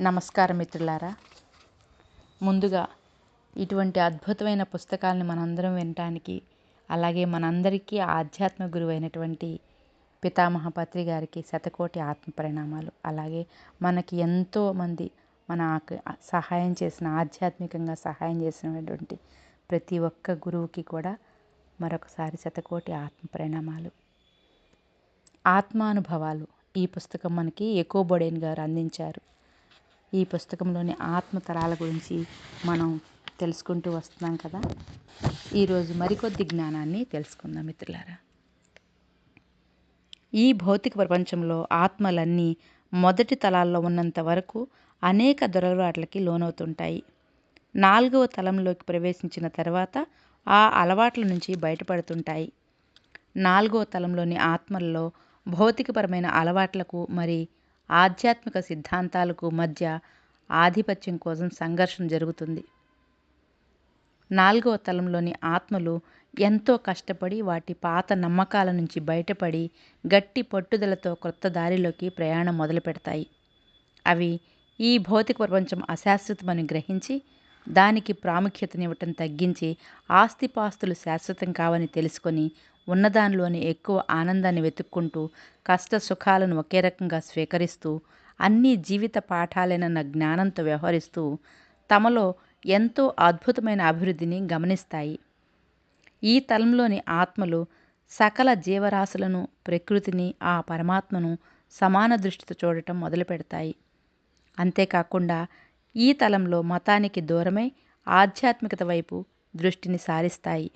నమస్కారం మిత్రులారా. ముందుగా ఇటువంటి అద్భుతమైన పుస్తకాలను మనందరం వినటానికి అలాగే మనందరికీ ఆధ్యాత్మ గురువు అయినటువంటి పితామహ పత్రి గారికి శతకోటి ఆత్మ పరిణామాలు అలాగే మనకి ఎంతో మంది మన సహాయం చేసిన ఆధ్యాత్మికంగా సహాయం చేసినటువంటి ప్రతి ఒక్క గురువుకి కూడా మరొకసారి శతకోటి ఆత్మ పరిణామాలు. ఆత్మానుభవాలు ఈ పుస్తకం మనకి ఎకో బొడేన్ గారు అందించారు. ఈ పుస్తకంలోని ఆత్మతరాల గురించి మనం తెలుసుకుంటూ వస్తున్నాం కదా. ఈరోజు మరికొద్ది జ్ఞానాన్ని తెలుసుకుందాం మిత్రులారా. ఈ భౌతిక ప్రపంచంలో ఆత్మలన్నీ మొదటి తలాల్లో ఉన్నంత వరకు అనేక దురలవాట్లకి లోనవుతుంటాయి. నాలుగవ తలంలోకి ప్రవేశించిన తర్వాత ఆ అలవాట్ల నుంచి బయటపడుతుంటాయి. నాలుగవ తలంలోని ఆత్మల్లో భౌతికపరమైన అలవాట్లకు మరి ఆధ్యాత్మిక సిద్ధాంతాలకు మధ్య ఆధిపత్యం కోసం సంఘర్షణ జరుగుతుంది. నాలుగవ తలంలోని ఆత్మలు ఎంతో కష్టపడి వాటి పాత నమ్మకాల నుంచి బయటపడి గట్టి పట్టుదలతో కొత్త దారిలోకి ప్రయాణం మొదలు పెడతాయి అవి ఈ భౌతిక ప్రపంచం అశాశ్వతమని గ్రహించి దానికి ప్రాముఖ్యతనివ్వటం తగ్గించి ఆస్తిపాస్తులు శాశ్వతం కావని తెలుసుకొని ఉన్నదానిలోని ఎక్కువ ఆనందాన్ని వెతుక్కుంటూ కష్ట సుఖాలను ఒకే రకంగా స్వీకరిస్తూ అన్ని జీవిత పాఠాలైన జ్ఞానంతో వ్యవహరిస్తూ తమలో ఎంతో అద్భుతమైన అభివృద్ధిని గమనిస్తాయి. ఈ తలంలోని ఆత్మలు సకల జీవరాశులను ప్రకృతిని ఆ పరమాత్మను సమాన దృష్టితో చూడటం మొదలు పెడతాయి అంతేకాకుండా ఈ తలంలో మతానికి దూరమై ఆధ్యాత్మికత వైపు దృష్టిని సారిస్తాయి.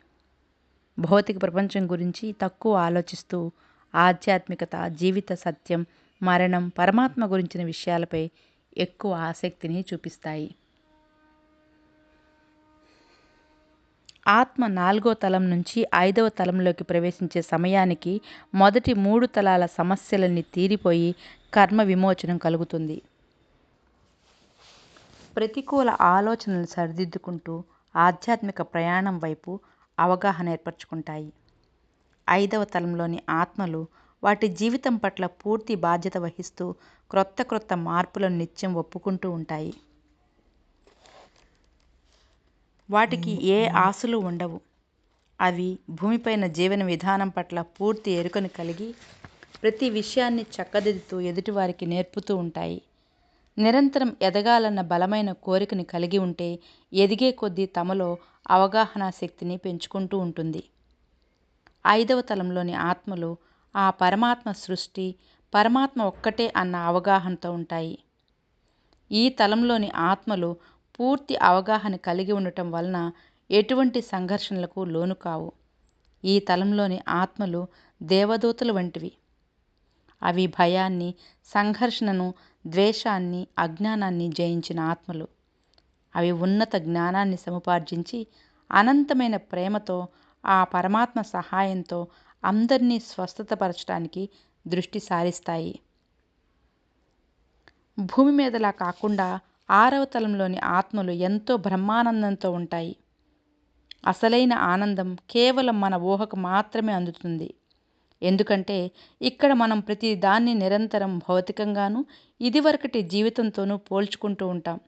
భౌతిక ప్రపంచం గురించి తక్కువ ఆలోచిస్తూ ఆధ్యాత్మికత జీవిత సత్యం మరణం పరమాత్మ గురించిన విషయాలపై ఎక్కువ ఆసక్తిని చూపిస్తాయి. ఆత్మ నాలుగో తలం నుంచి ఐదవ తలంలోకి ప్రవేశించే సమయానికి మొదటి మూడు తలాల సమస్యలన్నీ తీరిపోయి కర్మ విమోచనం కలుగుతుంది. ప్రతికూల ఆలోచనలు సరిదిద్దుకుంటూ ఆధ్యాత్మిక ప్రయాణం వైపు అవగాహన ఏర్పరచుకుంటాయి. ఐదవ తలంలోని ఆత్మలు వాటి జీవితం పట్ల పూర్తి బాధ్యత వహిస్తూ క్రొత్త క్రొత్త మార్పులను నిత్యం ఒప్పుకుంటూ ఉంటాయి. వాటికి ఏ ఆశలు ఉండవు. అవి భూమిపైన జీవన విధానం పట్ల పూర్తి ఎరుకను కలిగి ప్రతి విషయాన్ని చక్కదిద్దుతూ ఎదుటివారికి నేర్పుతూ ఉంటాయి. నిరంతరం ఎదగాలన్న బలమైన కోరికని కలిగి ఉంటే ఎదిగే కొద్దీ తమలో అవగాహన శక్తిని పెంచుకుంటూ ఉంటుంది. ఐదవ తలంలోని ఆత్మలు ఆ పరమాత్మ సృష్టి పరమాత్మ ఒక్కటే అన్న అవగాహనతో ఉంటాయి. ఈ తలంలోని ఆత్మలు పూర్తి అవగాహన కలిగి ఉండటం వలన ఎటువంటి సంఘర్షణలకు లోను కావు. ఈ తలంలోని ఆత్మలు దేవదూతలు వంటివి. అవి భయాన్ని సంఘర్షణను ద్వేషాన్ని అజ్ఞానాన్ని జయించిన ఆత్మలు. అవి ఉన్నత జ్ఞానాన్ని సముపార్జించి అనంతమైన ప్రేమతో ఆ పరమాత్మ సహాయంతో అందరినీ స్వస్థతపరచడానికి దృష్టి సారిస్తాయి. భూమి మీదలా కాకుండా ఆరవ తలంలోని ఆత్మలు ఎంతో బ్రహ్మానందంతో ఉంటాయి. అసలైన ఆనందం కేవలం మన ఊహకు మాత్రమే అందుతుంది. ఎందుకంటే ఇక్కడ మనం ప్రతి దాన్ని నిరంతరం భౌతికంగాను ఇదివరకటి జీవితంతోనూ పోల్చుకుంటూ ఉంటాం.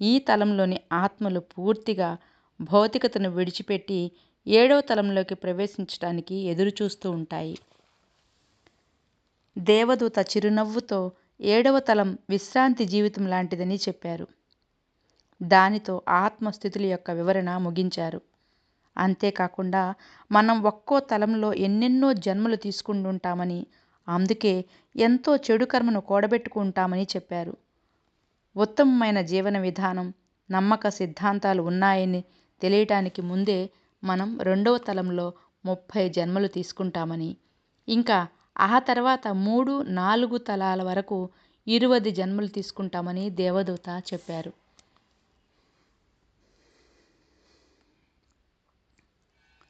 ఈ తలంలోని ఆత్మలు పూర్తిగా భౌతికతను విడిచిపెట్టి ఏడవ తలంలోకి ప్రవేశించడానికి ఎదురుచూస్తూ ఉంటాయి. దేవదూత చిరునవ్వుతో ఏడవ తలం విశ్రాంతి జీవితం లాంటిదని చెప్పారు. దానితో ఆత్మస్థితుల యొక్క వివరణ ముగించారు. అంతేకాకుండా మనం ఒక్కో తలంలో ఎన్నెన్నో జన్మలు తీసుకుంటుంటామని అందుకే ఎంతో చెడు కర్మను కూడబెట్టుకుంటామని చెప్పారు. ఉత్తమమైన జీవన విధానం నమ్మక సిద్ధాంతాలు ఉన్నాయని తెలియటానికి ముందే మనం రెండవ తలంలో ముప్పై జన్మలు తీసుకుంటామని ఇంకా ఆ తర్వాత మూడు నాలుగు తలాల వరకు ఇరువది జన్మలు తీసుకుంటామని దేవదూత చెప్పారు.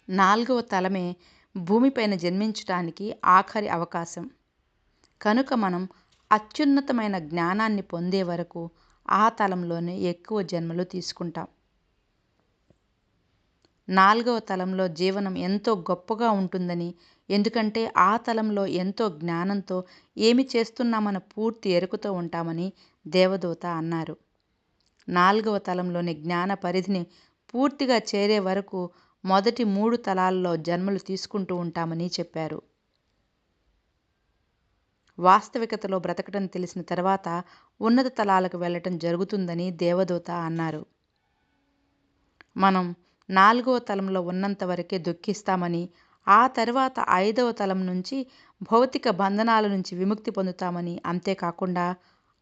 నాలుగవ తలమే భూమిపైన జన్మించటానికి ఆఖరి అవకాశం. కనుక మనం అత్యున్నతమైన జ్ఞానాన్ని పొందే వరకు ఆ తలంలోనే ఎక్కువ జన్మలు తీసుకుంటాం. నాలుగవ తలంలో జీవనం ఎంతో గొప్పగా ఉంటుందని ఎందుకంటే ఆ తలంలో ఎంతో జ్ఞానంతో ఏమి చేస్తున్నామన్న పూర్తి ఎరుకుతో ఉంటామని దేవదూత అన్నారు. నాలుగవ తలంలోని జ్ఞాన పరిధిని పూర్తిగా చేరే వరకు మొదటి మూడు తలాల్లో జన్మలు తీసుకుంటూ ఉంటామని చెప్పారు. వాస్తవికతలో బ్రతకటం తెలిసిన తర్వాత ఉన్నత తలాలకు వెళ్ళటం జరుగుతుందని దేవదూత అన్నారు. మనం నాలుగవ తలంలో ఉన్నంత వరకే దుఃఖిస్తామని ఆ తర్వాత ఐదవ తలం నుంచి భౌతిక బంధనాల నుంచి విముక్తి పొందుతామని అంతేకాకుండా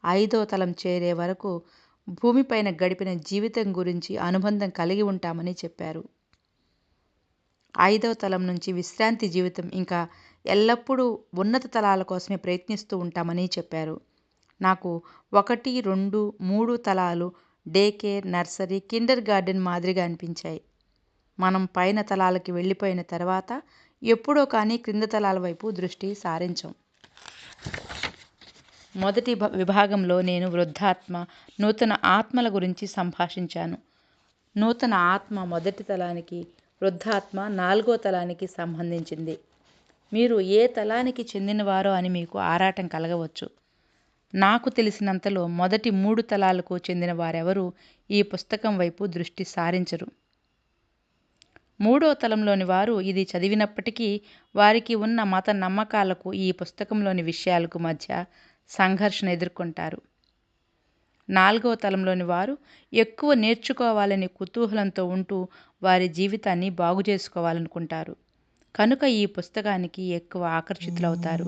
ఐదవ తలం చేరే వరకు భూమిపైన గడిపిన జీవితం గురించి అనుబంధం కలిగి ఉంటామని చెప్పారు. ఐదవ తలం నుంచి విశ్రాంతి జీవితం ఇంకా ఎల్లప్పుడూ ఉన్నత తలాల కోసమే ప్రయత్నిస్తూ ఉంటామని చెప్పారు. నాకు ఒకటి రెండు మూడు తలాలు day care nursery kindergarten మాదిరిగా అనిపించాయి. మనం పైన తలాలకి వెళ్ళిపోయిన తర్వాత ఎప్పుడో కానీ క్రింద తలాల వైపు దృష్టి సారించం. మొదటి విభాగంలో నేను వృద్ధాత్మ నూతన ఆత్మల గురించి సంభాషించాను. నూతన ఆత్మ మొదటి తలానికి వృద్ధాత్మ నాలుగో తలానికి సంబంధించింది. మీరు ఏ తలానికి చెందినవారో అని మీకు ఆరాటం కలగవచ్చు. నాకు తెలిసినంతలో మొదటి మూడు తలాలకు చెందిన వారెవరూ ఈ పుస్తకం వైపు దృష్టి సారించరు. మూడో తలంలోని వారు ఇది చదివినప్పటికీ వారికి ఉన్న మత నమ్మకాలకు ఈ పుస్తకంలోని విషయాలకు మధ్య సంఘర్షణ ఎదుర్కొంటారు. నాలుగవ తలంలోని వారు ఎక్కువ నేర్చుకోవాలని కుతూహలంతో ఉంటూ వారి జీవితాన్ని బాగు చేసుకోవాలనుకుంటారు. కనుక ఈ పుస్తకానికి ఎక్కువ ఆకర్షితులవుతారు.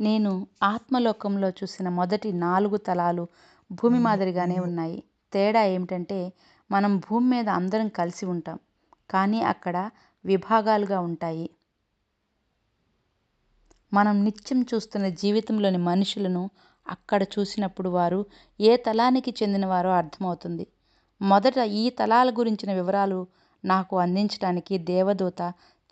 నేను ఆత్మలోకంలో చూసిన మొదటి నాలుగు తలాలు భూమి మాదిరిగానే ఉన్నాయి. తేడా ఏమిటంటే మనం భూమి మీద అందరం కలిసి ఉంటాం. కానీ అక్కడ విభాగాలుగా ఉంటాయి. మనం నిత్యం చూస్తున్న జీవితంలోని మనుషులను అక్కడ చూసినప్పుడు వారు ఏ తలానికి చెందినవారో అర్థమవుతుంది. మొదట ఈ తలాల గురించిన వివరాలు నాకు అందించడానికి దేవదూత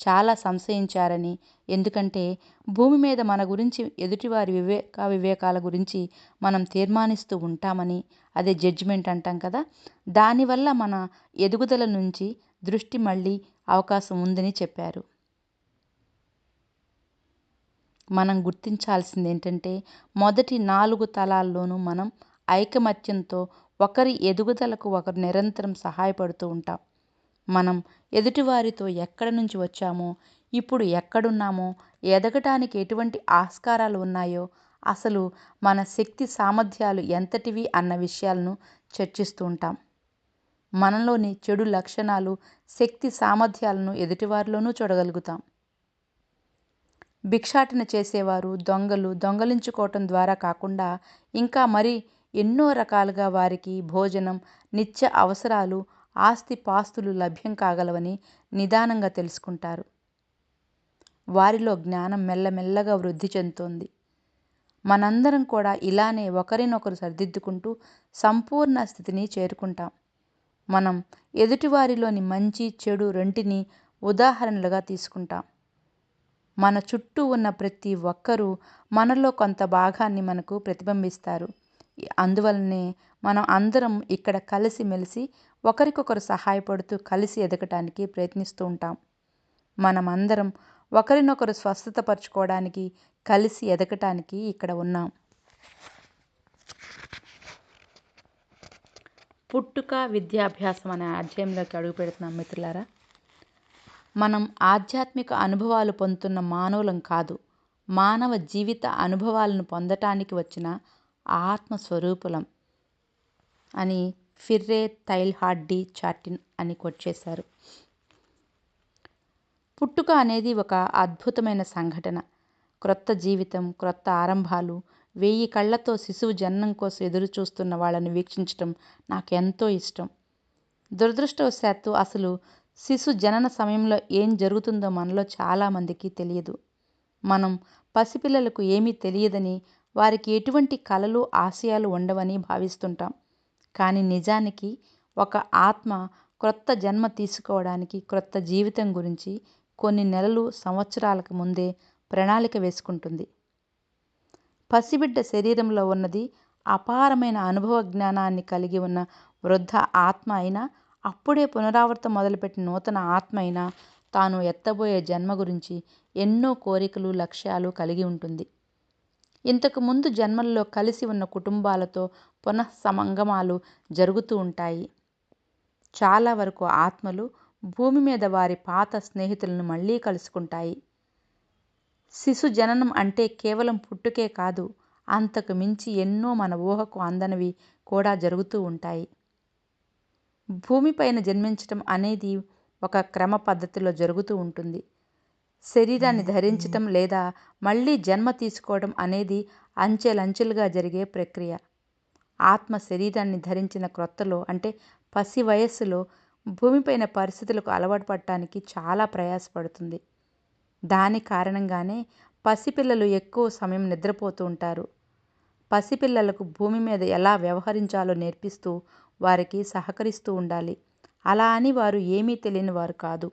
చాలా సంశయించారని ఎందుకంటే భూమి మీద మన గురించి ఎదుటివారి వివేక వివేకాల గురించి మనం తీర్మానిస్తూ ఉంటామని అదే జడ్జిమెంట్ అంటాం కదా. దానివల్ల మన ఎదుగుదల నుంచి దృష్టి మళ్ళీ అవకాశం ఉందని చెప్పారు. మనం గుర్తించాల్సింది ఏంటంటే మొదటి నాలుగు తలాల్లోనూ మనం ఐకమత్యంతో ఒకరి ఎదుగుదలకు ఒకరు నిరంతరం సహాయపడుతూ ఉంటాం. మనం ఎదుటివారితో ఎక్కడి నుంచి వచ్చామో ఇప్పుడు ఎక్కడున్నామో ఎదగటానికి ఎటువంటి ఆస్కారాలు ఉన్నాయో అసలు మన శక్తి సామర్థ్యాలు ఎంతటివి అన్న విషయాలను చర్చిస్తూ ఉంటాం. మనలోని చెడు లక్షణాలు శక్తి సామర్థ్యాలను ఎదుటివారిలోనూ చూడగలుగుతాం. భిక్షాటన చేసేవారు దొంగలు దొంగలించుకోవటం ద్వారా కాకుండా ఇంకా మరి ఎన్నో రకాలుగా వారికి భోజనం నిత్య అవసరాలు ఆస్తి పాస్తులు లభ్యం కాగలవని నిదానంగా తెలుసుకుంటారు. వారిలో జ్ఞానం మెల్లమెల్లగా వృద్ధి చెందుతోంది. మనందరం కూడా ఇలానే ఒకరినొకరు సరిదిద్దుకుంటూ సంపూర్ణ స్థితిని చేరుకుంటాం. మనం ఎదుటివారిలోని మంచి చెడు రెంటిని ఉదాహరణలుగా తీసుకుంటాం. మన చుట్టూ ఉన్న ప్రతి ఒక్కరూ మనలో కొంత భాగాన్ని మనకు ప్రతిబింబిస్తారు. అందువలనే మనం అందరం ఇక్కడ కలిసిమెలిసి ఒకరికొకరు సహాయపడుతూ కలిసి ఎదగటానికి ప్రయత్నిస్తూ ఉంటాం. మనం అందరం ఒకరినొకరు స్వస్థతపరచుకోవడానికి కలిసి ఎదగటానికి ఇక్కడ ఉన్నాం. పుట్టుక విద్యాభ్యాసం అనే అధ్యాయంలోకి అడుగు పెడుతున్నాం మిత్రులారా. మనం ఆధ్యాత్మిక అనుభవాలు పొందుతున్న మానవులం కాదు. మానవ జీవిత అనుభవాలను పొందటానికి వచ్చిన ఆత్మస్వరూపులం అని ఫిర్రే తైల్ హార్డీ చాటిన్ అని కొట్ చేశారు. పుట్టుక అనేది ఒక అద్భుతమైన సంఘటన. క్రొత్త జీవితం క్రొత్త ఆరంభాలు వెయ్యి కళ్ళతో శిశువు జన్మం కోసం ఎదురుచూస్తున్న వాళ్ళని వీక్షించటం నాకు ఎంతో ఇష్టం. దురదృష్టవశాత్తు అసలు శిశు జనన సమయంలో ఏం జరుగుతుందో మనలో చాలామందికి తెలియదు. మనం పసిపిల్లలకు ఏమీ తెలియదని వారికి ఎటువంటి కలలు ఆశయాలు ఉండవని భావిస్తుంటాం. కానీ నిజానికి ఒక ఆత్మ క్రొత్త జన్మ తీసుకోవడానికి క్రొత్త జీవితం గురించి కొన్ని నెలలు సంవత్సరాలకు ముందే ప్రణాళిక వేసుకుంటుంది. పసిబిడ్డ శరీరంలో ఉన్నది అపారమైన అనుభవ జ్ఞానాన్ని కలిగి ఉన్న వృద్ధ ఆత్మ అయినా అప్పుడే పునరావృతం మొదలుపెట్టిన నూతన ఆత్మ అయినా తాను ఎత్తబోయే జన్మ గురించి ఎన్నో కోరికలు లక్ష్యాలు కలిగి ఉంటుంది. ఇంతకు ముందు జన్మల్లో కలిసి ఉన్న కుటుంబాలతో పునఃసమంగమాలు జరుగుతూ ఉంటాయి. చాలా వరకు ఆత్మలు భూమి మీద వారి పాత స్నేహితులను మళ్ళీ కలుసుకుంటాయి. శిశు జననం అంటే కేవలం పుట్టుకే కాదు అంతకు మించి ఎన్నో మన ఊహకు అందనివి కూడా జరుగుతూ ఉంటాయి. భూమిపైన జన్మించటం అనేది ఒక క్రమ పద్ధతిలో జరుగుతూ ఉంటుంది. శరీరాన్ని ధరించటం లేదా మళ్ళీ జన్మ తీసుకోవడం అనేది అంచెలంచెలుగా జరిగే ప్రక్రియ. ఆత్మ శరీరాన్ని ధరించిన క్రొత్తలో అంటే పసి వయస్సులో భూమిపైన పరిస్థితులకు అలవాటు పడటానికి చాలా ప్రయాసపడుతుంది. దాని కారణంగానే పసిపిల్లలు ఎక్కువ సమయం నిద్రపోతూ ఉంటారు. పసిపిల్లలకు భూమి మీద ఎలా వ్యవహరించాలో నేర్పిస్తూ వారికి సహకరిస్తూ ఉండాలి. అలా అని వారు ఏమీ తెలియని వారు కాదు.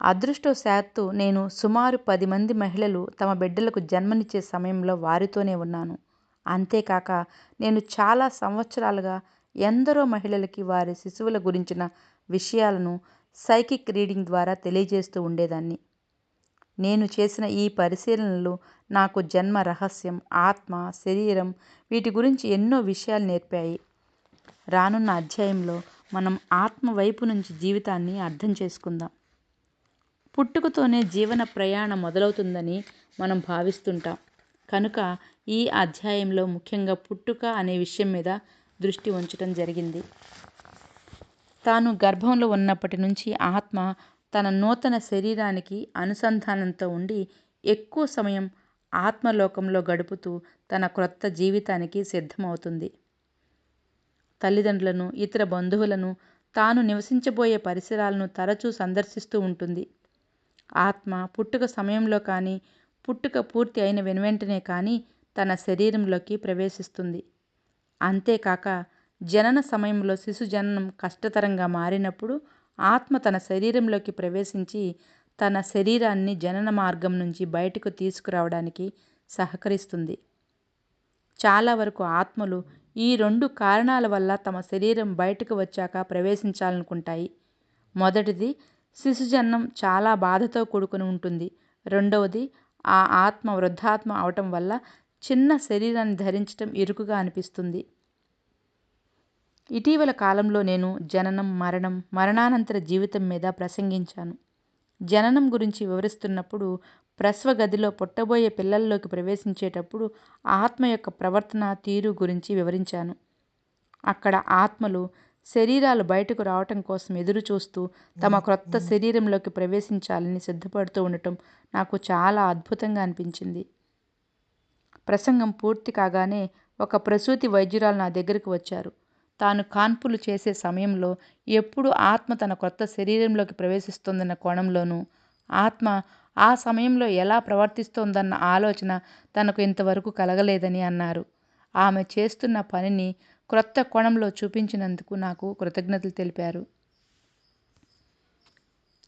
అదృష్టవశాత్తు నేను సుమారు పది మంది మహిళలు తమ బిడ్డలకు జన్మనిచ్చే సమయంలో వారితోనే ఉన్నాను. అంతేకాక నేను చాలా సంవత్సరాలుగా ఎందరో మహిళలకి వారి శిశువుల గురించిన విషయాలను సైకిక్ రీడింగ్ ద్వారా తెలియజేస్తూ ఉండేదాన్ని. నేను చేసిన ఈ పరిశీలనలు నాకు జన్మ రహస్యం ఆత్మ శరీరం వీటి గురించి ఎన్నో విషయాలు నేర్పాయి. రానున్న అధ్యాయంలో మనం ఆత్మ వైపు నుంచి జీవితాన్ని అర్థం చేసుకుందాం. పుట్టుకతోనే జీవన ప్రయాణం మొదలవుతుందని మనం భావిస్తుంటాం. కనుక ఈ అధ్యాయంలో ముఖ్యంగా పుట్టుక అనే విషయం మీద దృష్టి ఉంచటం జరిగింది. తాను గర్భంలో ఉన్నప్పటి నుంచి ఆత్మ తన నూతన శరీరానికి అనుసంధానంతో ఉండి ఎక్కువ సమయం ఆత్మలోకంలో గడుపుతూ తన క్రొత్త జీవితానికి సిద్ధమవుతుంది. తల్లిదండ్రులను ఇతర బంధువులను తాను నివసించబోయే పరిసరాలను తరచూ సందర్శిస్తూ ఉంటుంది. ఆత్మ పుట్టుక సమయంలో కానీ పుట్టుక పూర్తి అయిన వెనువెంటనే కానీ తన శరీరంలోకి ప్రవేశిస్తుంది. అంతేకాక జనన సమయంలో శిశు జననం కష్టతరంగా మారినప్పుడు ఆత్మ తన శరీరంలోకి ప్రవేశించి తన శరీరాన్ని జనన మార్గం నుంచి బయటకు తీసుకురావడానికి సహకరిస్తుంది. చాలా వరకు ఆత్మలు ఈ రెండు కారణాల వల్ల తమ శరీరం బయటకు వచ్చాక ప్రవేశించాలనుకుంటాయి. మొదటిది శిశుజన్నం చాలా బాధతో కూడుకుని ఉంటుంది. రెండవది ఆ ఆత్మ వృద్ధాత్మ అవటం వల్ల చిన్న శరీరాన్ని ధరించటం ఇరుకుగా అనిపిస్తుంది. ఇటీవల కాలంలో నేను జననం మరణం మరణానంతర జీవితం మీద ప్రసంగించాను. జననం గురించి వివరిస్తున్నప్పుడు ప్రసవ గదిలో పుట్టబోయే పిల్లల్లోకి ప్రవేశించేటప్పుడు ఆత్మ యొక్క ప్రవర్తన తీరు గురించి వివరించాను. అక్కడ ఆత్మలు శరీరాలు బయటకు రావటం కోసం ఎదురు చూస్తూ తమ క్రొత్త శరీరంలోకి ప్రవేశించాలని సిద్ధపడుతూ ఉండటం నాకు చాలా అద్భుతంగా అనిపించింది. ప్రసంగం పూర్తి కాగానే ఒక ప్రసూతి వైద్యురాలు నా దగ్గరకు వచ్చారు. తాను కాన్పులు చేసే సమయంలో ఎప్పుడు ఆత్మ తన కొత్త శరీరంలోకి ప్రవేశిస్తుందన్న కోణంలోనూ ఆత్మ ఆ సమయంలో ఎలా ప్రవర్తిస్తోందన్న ఆలోచన తనకు ఇంతవరకు కలగలేదని అన్నారు. ఆమె చేస్తున్న పనిని క్రొత్త కోణంలో చూపించినందుకు నాకు కృతజ్ఞతలు తెలిపారు.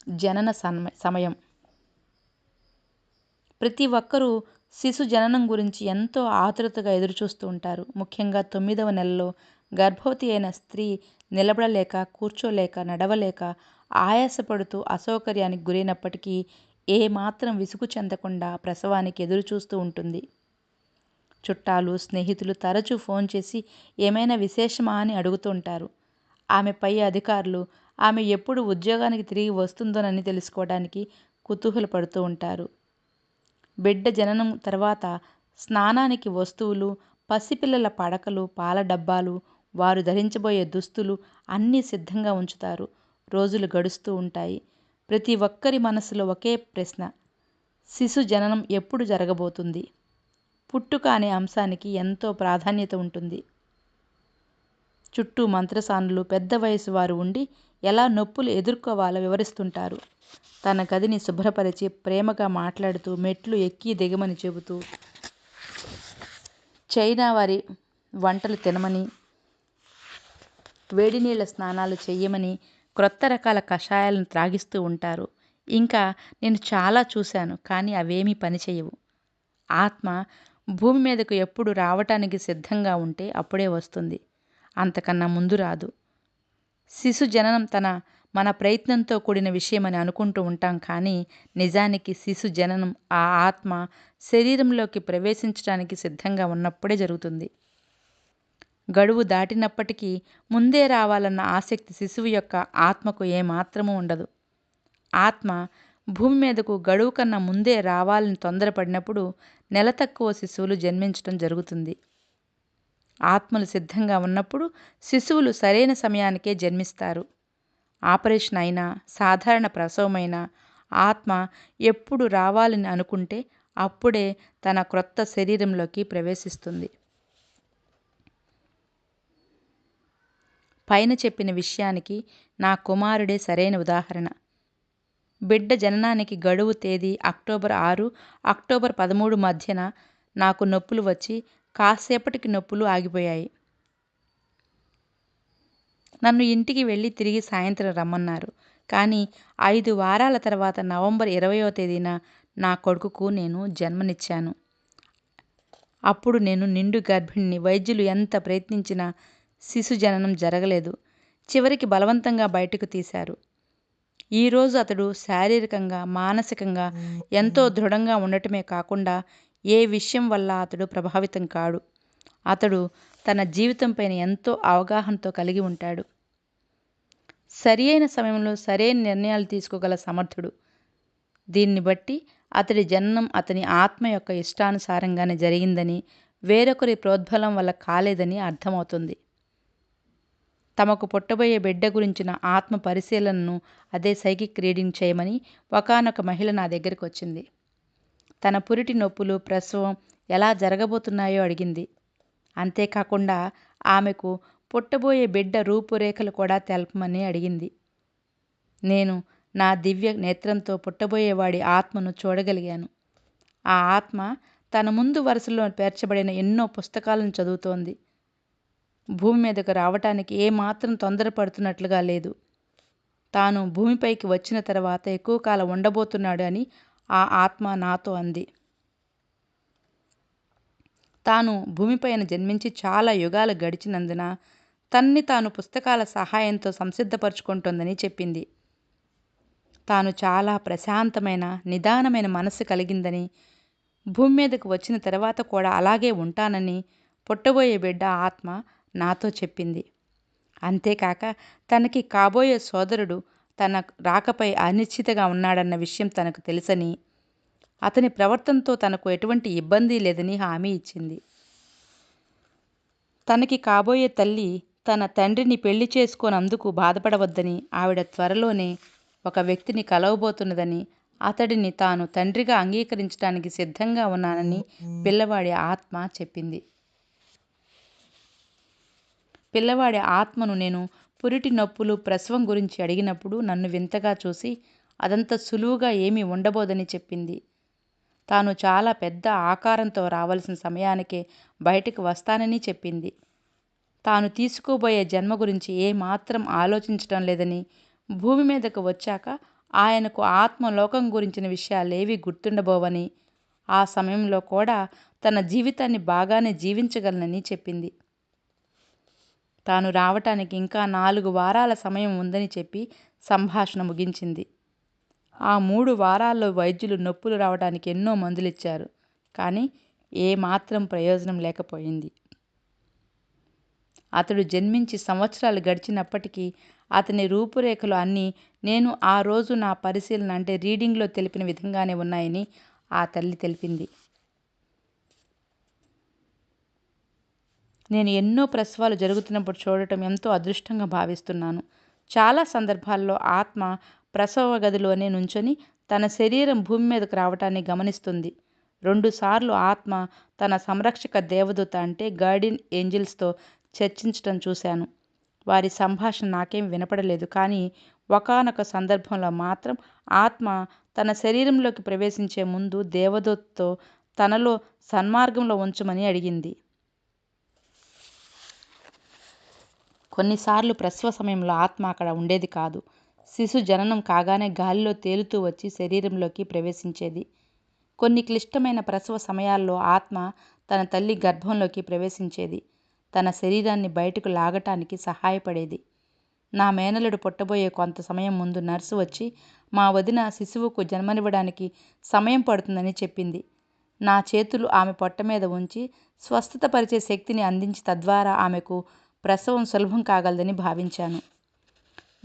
జనన సమయం. ప్రతి ఒక్కరూ శిశు జననం గురించి ఎంతో ఆతురతగా ఎదురుచూస్తూ ఉంటారు. ముఖ్యంగా తొమ్మిదవ నెలలో గర్భవతి అయిన స్త్రీ నిలబడలేక కూర్చోలేక నడవలేక ఆయాసపడుతూ అసౌకర్యానికి గురైనప్పటికీ ఏమాత్రం విసుగు చెందకుండా ప్రసవానికి ఎదురు చూస్తూ ఉంటుంది. చుట్టాలు స్నేహితులు తరచూ ఫోన్ చేసి ఏమైనా విశేషమా అని అడుగుతుంటారు ఆమె పై అధికారులు ఆమె ఎప్పుడు ఉద్యోగానికి తిరిగి వస్తుందోనని తెలుసుకోవడానికి కుతూహలపడుతూ ఉంటారు. బిడ్డ జననం తర్వాత స్నానానికి వస్తువులు పసిపిల్లల పడకలు పాల డబ్బాలు వారు ధరించబోయే దుస్తులు అన్నీ సిద్ధంగా ఉంచుతారు. రోజులు గడుస్తూ ఉంటాయి. ప్రతి ఒక్కరి మనసులో ఒకే ప్రశ్న శిశు జననం ఎప్పుడు జరగబోతుంది? పుట్టుక అనే అంశానికి ఎంతో ప్రాధాన్యత ఉంటుంది. చుట్టూ మంత్రసానులు పెద్ద వయసు వారు ఉండి ఎలా నొప్పులు ఎదుర్కోవాలో వివరిస్తుంటారు. తన గదిని శుభ్రపరిచి ప్రేమగా మాట్లాడుతూ మెట్లు ఎక్కి దిగమని చెబుతూ చైనా వారి వంటలు తినమని వేడి నీళ్ళ స్నానాలు చెయ్యమని క్రొత్త రకాల కషాయాలను త్రాగిస్తూ ఉంటారు. ఇంకా నేను చాలా చూశాను కానీ అవేమీ పనిచేయవు. ఆత్మ భూమి మీదకు ఎప్పుడు రావటానికి సిద్ధంగా ఉంటే అప్పుడే వస్తుంది. అంతకన్నా ముందు రాదు. శిశు జననం తన మన ప్రయత్నంతో కూడిన విషయమని అనుకుంటూ ఉంటాం కానీ నిజానికి శిశు జననం ఆ ఆత్మ శరీరంలోకి ప్రవేశించడానికి సిద్ధంగా ఉన్నప్పుడే జరుగుతుంది. గడువు దాటినప్పటికీ ముందే రావాలన్న ఆసక్తి శిశువు యొక్క ఆత్మకు ఏమాత్రము ఉండదు. ఆత్మ భూమి మీదకు గడువు కన్నా ముందే రావాలని తొందరపడినప్పుడు నెల తక్కువ శిశువులు జన్మించడం జరుగుతుంది. ఆత్మలు సిద్ధంగా ఉన్నప్పుడు శిశువులు సరైన సమయానికే జన్మిస్తారు. ఆపరేషన్ అయినా సాధారణ ప్రసవమైనా ఆత్మ ఎప్పుడు రావాలని అనుకుంటే అప్పుడే తన క్రొత్త శరీరంలోకి ప్రవేశిస్తుంది. పైన చెప్పిన విషయానికి నా కుమారుడే సరైన ఉదాహరణ. బిడ్డ జననానికి గడువు తేదీ అక్టోబర్ ఆరు అక్టోబర్ పదమూడు మధ్యన నాకు నొప్పులు వచ్చి కాసేపటికి నొప్పులు ఆగిపోయాయి. నన్ను ఇంటికి వెళ్ళి తిరిగి సాయంత్రం రమ్మన్నారు. కానీ ఐదు వారాల తర్వాత నవంబర్ ఇరవయో తేదీన నా కొడుకుకు నేను జన్మనిచ్చాను. అప్పుడు నేను నిండు గర్భిణిని. వైద్యులు ఎంత ప్రయత్నించినా శిశు జననం జరగలేదు. చివరికి బలవంతంగా బయటకు తీశారు. ఈరోజు అతడు శారీరకంగా మానసికంగా ఎంతో దృఢంగా ఉండటమే కాకుండా ఏ విషయం వల్ల అతడు ప్రభావితం కాడు? అతడు తన జీవితంపైన ఎంతో అవగాహనతో కలిగి ఉంటాడు. సరి అయిన సమయంలో సరైన నిర్ణయాలు తీసుకోగల సమర్థుడు. దీన్ని బట్టి అతడి జననం అతని ఆత్మ యొక్క ఇష్టానుసారంగానే జరిగిందని వేరొకరి ప్రోద్బలం వల్ల కాలేదని అర్థమవుతుంది. తమకు పుట్టబోయే బిడ్డ గురించిన ఆత్మ పరిశీలనను అదే సైకిక్ రీడింగ్ చేయమని ఒకానొక మహిళ నా దగ్గరికి వచ్చింది. తన పురిటి నొప్పులు ప్రసవం ఎలా జరగబోతున్నాయో అడిగింది. అంతేకాకుండా ఆమెకు పుట్టబోయే బిడ్డ రూపురేఖలు కూడా తెలపమని అడిగింది. నేను నా దివ్య నేత్రంతో పుట్టబోయేవాడి ఆత్మను చూడగలిగాను. ఆ ఆత్మ తన ముందు వరుసలో పేర్చబడిన ఎన్నో పుస్తకాలను చదువుతోంది. భూమి మీదకు రావటానికి ఏమాత్రం తొందరపడుతున్నట్లుగా లేదు. తాను భూమిపైకి వచ్చిన తర్వాత ఎక్కువ కాలం ఉండబోతున్నాడు అని ఆ ఆత్మ నాతో అంది. తాను భూమిపైన జన్మించి చాలా యుగాలు గడిచినందున తన్ని తాను పుస్తకాల సహాయంతో సంసిద్ధపరచుకుంటోందని చెప్పింది. తాను చాలా ప్రశాంతమైన నిదానమైన మనస్సు కలిగిందని భూమి మీదకు వచ్చిన తర్వాత కూడా అలాగే ఉంటానని పుట్టబోయే బిడ్డ ఆత్మ నాతో చెప్పింది. అంతేకాక తనకి కాబోయే సోదరుడు తన రాకపై అనిశ్చితగా ఉన్నాడన్న విషయం తనకు తెలుసని అతని ప్రవర్తనతో తనకు ఎటువంటి ఇబ్బంది లేదని హామీ ఇచ్చింది. తనకి కాబోయే తల్లి తన తండ్రిని పెళ్ళి చేసుకోనందుకు బాధపడవద్దని ఆవిడ త్వరలోనే ఒక వ్యక్తిని కలవబోతున్నదని అతడిని తాను తండ్రిగా అంగీకరించడానికి సిద్ధంగా ఉన్నానని పిల్లవాడి ఆత్మ చెప్పింది. పిల్లవాడి ఆత్మను నేను పురిటి నొప్పులు ప్రసవం గురించి అడిగినప్పుడు నన్ను వింతగా చూసి అదంత సులువుగా ఏమీ ఉండబోదని చెప్పింది. తాను చాలా పెద్ద ఆకారంతో రావాల్సిన సమయానికే బయటకు వస్తానని చెప్పింది. తాను తీసుకోబోయే జన్మ గురించి ఏమాత్రం ఆలోచించడం లేదని భూమి మీదకు వచ్చాక ఆయనకు ఆత్మలోకం గురించిన విషయాలేవి గుర్తుండబోవని ఆ సమయంలో కూడా తన జీవితాన్ని బాగానే జీవించగలనని చెప్పింది. తాను రావటానికి ఇంకా నాలుగు వారాల సమయం ఉందని చెప్పి సంభాషణ ముగించింది. ఆ మూడు వారాల్లో వైద్యులు నొప్పులు రావడానికి ఎన్నో మందులిచ్చారు. కానీ ఏమాత్రం ప్రయోజనం లేకపోయింది. అతడు జన్మించి సంవత్సరాలు గడిచినప్పటికీ అతని రూపురేఖలు అన్నీ నేను ఆ రోజు నా పరిశీలన అంటే రీడింగ్లో తెలిపిన విధంగానే ఉన్నాయని ఆ తల్లి తెలిపింది. నేను ఎన్నో ప్రసవాలు జరుగుతున్నప్పుడు చూడటం ఎంతో అదృష్టంగా భావిస్తున్నాను. చాలా సందర్భాల్లో ఆత్మ ప్రసవ గదిలోనే నుంచొని తన శరీరం భూమి మీదకు రావటాన్ని గమనిస్తుంది. రెండుసార్లు ఆత్మ తన సంరక్షక దేవదూత అంటే గార్డియన్ ఏంజిల్స్తో చర్చించటం చూశాను. వారి సంభాషణ నాకేం వినపడలేదు. కానీ ఒకానొక సందర్భంలో మాత్రం ఆత్మ తన శరీరంలోకి ప్రవేశించే ముందు దేవదూతతో తనలో సన్మార్గంలో ఉంచమని అడిగింది. కొన్నిసార్లు ప్రసవ సమయంలో ఆత్మ అక్కడ ఉండేది కాదు. శిశు జననం కాగానే గాలిలో తేలుతూ వచ్చి శరీరంలోకి ప్రవేశించేది. కొన్ని క్లిష్టమైన ప్రసవ సమయాల్లో ఆత్మ తన తల్లి గర్భంలోకి ప్రవేశించేది. తన శరీరాన్ని బయటకు లాగటానికి సహాయపడేది. నా మేనలుడు పుట్టబోయే కొంత సమయం ముందు నర్సు వచ్చి మా వదిన శిశువుకు జన్మనివ్వడానికి సమయం పడుతుందని చెప్పింది. నా చేతులు ఆమె పొట్ట మీద ఉంచి స్వస్థతపరిచే శక్తిని అందించి తద్వారా ఆమెకు ప్రసవం సులభం కాగలదని భావించాను.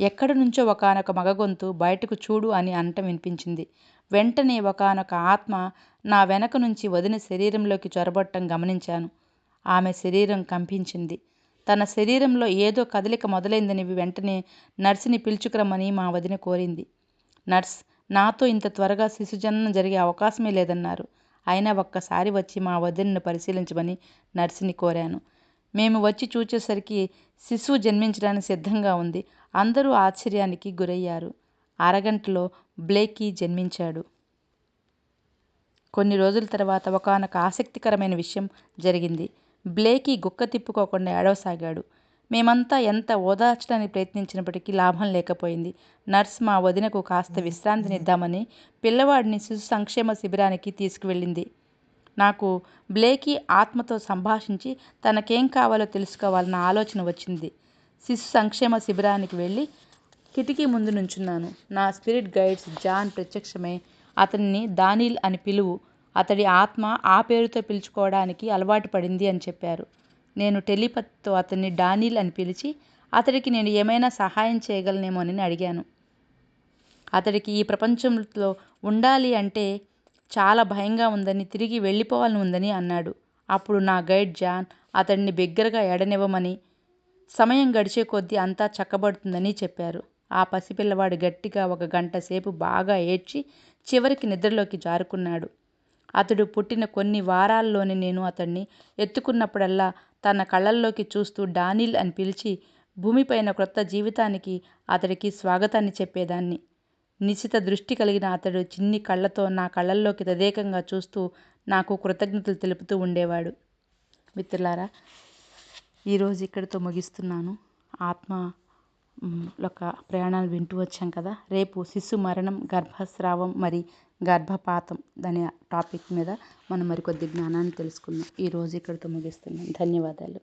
ఎక్కడి నుంచో ఒకానొక మగగొంతు బయటకు చూడు అని అనటం వినిపించింది. వెంటనే ఒకానొక ఆత్మ నా వెనక నుంచి వదిన శరీరంలోకి చొరబట్టం గమనించాను. ఆమె శరీరం కంపించింది. తన శరీరంలో ఏదో కదలిక మొదలైందని వెంటనే నర్సుని పిలుచుకురమ్మని మా వదిన కోరింది. నర్స్ నాతో ఇంత త్వరగా శిశుజననం జరిగే అవకాశమే లేదన్నారు. అయినా ఒక్కసారి వచ్చి మా వదినను పరిశీలించమని నర్సుని కోరాను. మేము వచ్చి చూచేసరికి శిశువు జన్మించడానికి సిద్ధంగా ఉంది. అందరూ ఆశ్చర్యానికి గురయ్యారు. అరగంటలో బ్లేకీ జన్మించాడు. కొన్ని రోజుల తర్వాత ఒకనొక ఆసక్తికరమైన విషయం జరిగింది. బ్లేకీ గుక్క తిప్పుకోకుండా ఏడవసాగాడు. మేమంతా ఎంత ఓదార్చడానికి ప్రయత్నించినప్పటికీ లాభం లేకపోయింది. నర్స్ మా వదినకు కాస్త విశ్రాంతినిద్దామని పిల్లవాడిని శిశు సంక్షేమ శిబిరానికి తీసుకువెళ్ళింది. నాకు బ్లేకీ ఆత్మతో సంభాషించి తనకేం కావాలో తెలుసుకోవాలన్న ఆలోచన వచ్చింది. శిశు సంక్షేమ శిబిరానికి వెళ్ళి కిటికీ ముందు నుంచున్నాను. నా స్పిరిట్ గైడ్స్ జాన్ ప్రత్యక్షమై అతన్ని దానిల్ అని పిలువు. అతడి ఆత్మ ఆ పేరుతో పిలుచుకోవడానికి అలవాటు పడింది అని చెప్పారు. నేను టెలిపతితో అతన్ని డానిల్ అని పిలిచి అతడికి నేను ఏమైనా సహాయం చేయగలనేమోనని అడిగాను. అతడికి ఈ ప్రపంచంలో ఉండాలి అంటే చాలా భయంగా ఉందని తిరిగి వెళ్ళిపోవాలని ఉందని అన్నాడు. అప్పుడు నా గైడ్ జాన్ అతడిని బిగ్గరగా ఎడనివ్వమని సమయం గడిచే కొద్దీ అంతా చక్కబడుతుందని చెప్పారు. ఆ పసిపిల్లవాడు గట్టిగా ఒక గంట సేపు బాగా ఏడ్చి చివరికి నిద్రలోకి జారుకున్నాడు. అతడు పుట్టిన కొన్ని వారాల్లోనే నేను అతన్ని ఎత్తుకున్నప్పుడల్లా తన కళ్ళల్లోకి చూస్తూ డానిల్ అని పిలిచి భూమిపైన క్రొత్త జీవితానికి అతడికి స్వాగతాన్ని చెప్పేదాన్ని. నిశిత దృష్టి కలిగిన అతడు చిన్ని కళ్ళతో నా కళ్ళల్లోకి తదేకంగా చూస్తూ నాకు కృతజ్ఞతలు తెలుపుతూ ఉండేవాడు. మిత్రులారా ఈరోజు ఇక్కడితో ముగిస్తున్నాను. ఆత్మ యొక్క ప్రయాణాలు వింటూ వచ్చాం కదా. రేపు శిశు మరణం గర్భస్రావం మరి గర్భపాతం అనే టాపిక్ మీద మనం మరికొద్ది జ్ఞానాన్ని తెలుసుకుందాం. ఈరోజు ఇక్కడితో ముగిస్తున్నాం ధన్యవాదాలు.